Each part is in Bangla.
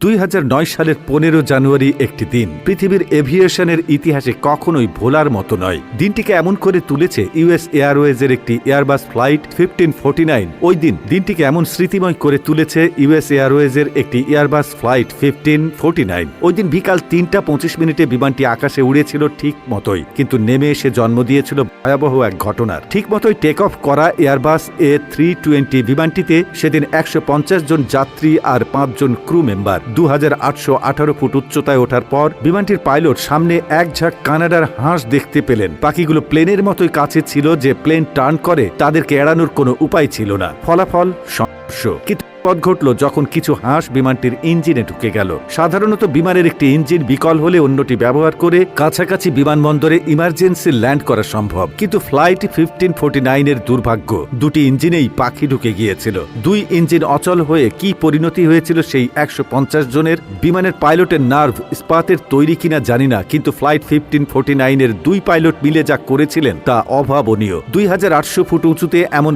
দুই হাজার নয় সালের পনেরো জানুয়ারি একটি দিন। পৃথিবীর এভিয়েশনের ইতিহাসে কখনোই ভোলার মতো নয়। দিনটিকে এমন করে তুলেছে ইউএস এয়ারওয়েজের একটি Airbus flight fifteen forty nine. ওই দিন দিনটিকে এমন স্মৃতিময় করে তুলেছে ইউএস এয়ারওয়েজের একটি Airbus flight fifteen forty nine. ওই দিন বিকাল তিনটা পঁচিশ মিনিটে বিমানটি আকাশে উড়েছিল ঠিক মতোই, কিন্তু নেমে এসে জন্ম দিয়েছিল ভয়াবহ এক ঘটনার। ঠিক মতোই টেক অফ করা এয়ারবাস এ থ্রি টোয়েন্টি বিমানটিতে সেদিন একশো পঞ্চাশ জন যাত্রী আর পাঁচজন ক্রু মেম্বার দু হাজার আটশো আঠারো ফুট উচ্চতায় ওঠার পর বিমানটির পাইলট সামনে এক ঝাঁক কানাডার হাঁস দেখতে পেলেন। পাখিগুলো প্লেনের মতোই কাছে ছিল যে প্লেন টার্ন করে তাদেরকে এড়ানোর কোনো উপায় ছিল না। ফলাফল সংঘর্ষ কিন্তু পথ ঘটল যখন কিছু হাঁস বিমানটির ইঞ্জিনে ঢুকে গেল। সাধারণত বিমানের একটি ইঞ্জিন বিকল হলে অন্যটি ব্যবহার করে কাছাকাছি বিমানবন্দরে ইমার্জেন্সি ল্যান্ড করা সম্ভব। কিন্তু ফ্লাইট ফিফটিন ফোর্টি নাইনের দুর্ভাগ্য, দুটি ইঞ্জিনেই পাখি ঢুকে গিয়েছিল। দুই ইঞ্জিন অচল হয়ে কি পরিণতি হয়েছিল সেই একশো পঞ্চাশ জনের? বিমানের পাইলটের নার্ভ ইস্পাতের তৈরি কিনা জানি না, কিন্তু ফ্লাইট ফিফটিন ফোর্টি নাইনের দুই পাইলট মিলে যা করেছিলেন তা অভাবনীয়। দুই হাজার আটশো ফুট উঁচুতে এমন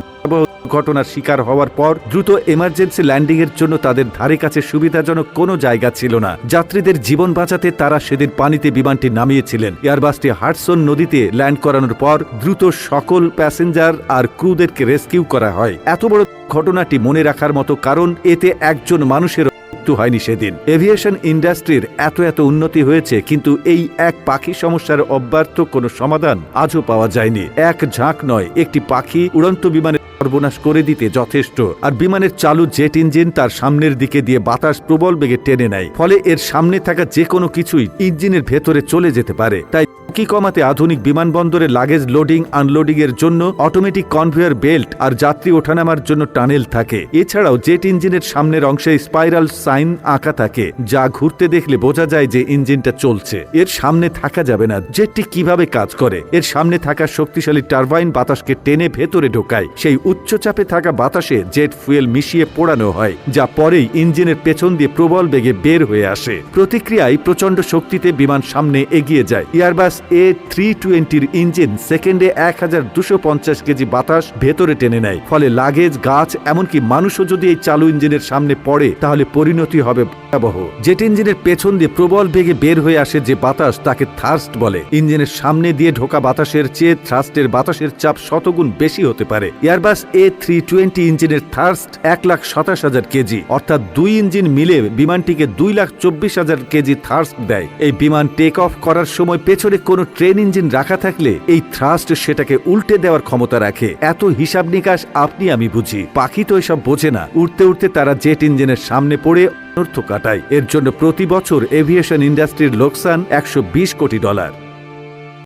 ঘটনার শিকার হওয়ার পর দ্রুত এমার্জেন্সি ল্যান্ডিং এর জন্য তাদের ধারে কাছে সুবিধাজনক কোনো জায়গা ছিল না। যাত্রীদের জীবন বাঁচাতে তারা সেদিন পানিতে বিমানটি নামিয়েছিলেন। এয়ারবাসটি হার্টসন নদীতে ল্যান্ড করানোর পর দ্রুত সকল প্যাসেঞ্জার আর ক্রুদেরকে রেস্কিউ করা হয়। এত বড় ঘটনাটি মনে রাখার মতো কারণ, এতে একজন মানুষের মৃত্যু হয়নি সেদিন। এভিয়েশন ইন্ডাস্ট্রির এত এত উন্নতি হয়েছে, কিন্তু এই এক পাখি সমস্যার অব্যর্থ কোনো সমাধান আজও পাওয়া যায়নি। এক ঝাঁক নয়, একটি পাখি উড়ন্ত বিমানে সর্বনাশ করে দিতে যথেষ্ট। আর বিমানের চালু জেট ইঞ্জিন তার সামনের দিকে দিয়ে বাতাস প্রবল বেগে টেনে নেয়। ফলে এর সামনে থাকা যে কোনো কিছুই ইঞ্জিনের ভেতরে চলে যেতে পারে। তাই ঝুঁকি কমাতে আধুনিক বিমানবন্দরে লাগেজ লোডিং আনলোডিং এর জন্য অটোমেটিক কনভেয়ার বেল্ট আর যাত্রী ওঠানামার জন্য টানেল থাকে। এছাড়াও জেট ইঞ্জিনের সামনের অংশে স্পাইরাল সাইন আঁকা থাকে, যা ঘুরতে দেখলে বোঝা যায় যে ইঞ্জিনটা চলছে। এর সামনে থাকা যাবে না। জেটটি কীভাবে কাজ করে? এর সামনে থাকা শক্তিশালী টারবাইন বাতাসকে টেনে ভেতরে ঢোকায়। সেই উচ্চচাপে থাকা বাতাসে জেট ফুয়েল মিশিয়ে পোড়ানো হয়, যা পরেই ইঞ্জিনের পেছন দিয়ে প্রবল বেগে বের হয়ে আসে। প্রতিক্রিয়ায় প্রচণ্ড শক্তিতে বিমান সামনে এগিয়ে যায়। এয়ারবাস এ থ্রি টোয়েন্টির ইঞ্জিন সেকেন্ডে এক হাজার দুশো পঞ্চাশ কেজি বাতাস ভেতরে টেনে নেয়। ফলে লাগেজ, গাছ, এমনকি মানুষও যদি এই চালু ইঞ্জিনের সামনে পড়ে, তাহলে পরিণতি হবে ভয়াবহ। জেট ইঞ্জিনের পেছন দিয়ে প্রবল বেগে বের হয়ে আসে যে বাতাস তাকে থার্স্ট বলে। ইঞ্জিনের সামনে দিয়ে ঢোকা বাতাসের চেয়ে থ্রাস্টের বাতাসের চাপ শতগুণ বেশি হতে পারে। এয়ারবাস এ থ্রি টোয়েন্টি ইঞ্জিনের থার্স্ট এক লাখ সাতাশ হাজার কেজি, অর্থাৎ দুই ইঞ্জিন মিলে বিমানটিকে দুই লাখ চব্বিশ হাজার কেজি থার্স্ট দেয়। এই বিমান টেক অফ করার সময় পেছনে কোনো ট্রেন ইঞ্জিন রাখা থাকলে এই থ্রাস্ট সেটাকে উল্টে দেওয়ার ক্ষমতা রাখে। এত হিসাব নিকাশ আপনি আমি বুঝি। পাখি তো এসব বোঝে না। উঠতে উঠতে তারা জেট ইঞ্জিনের সামনে পড়ে অর্থ কাটায়। এর জন্য প্রতি বছর এভিয়েশন ইন্ডাস্ট্রির লোকসান একশো বিশ কোটি ডলার।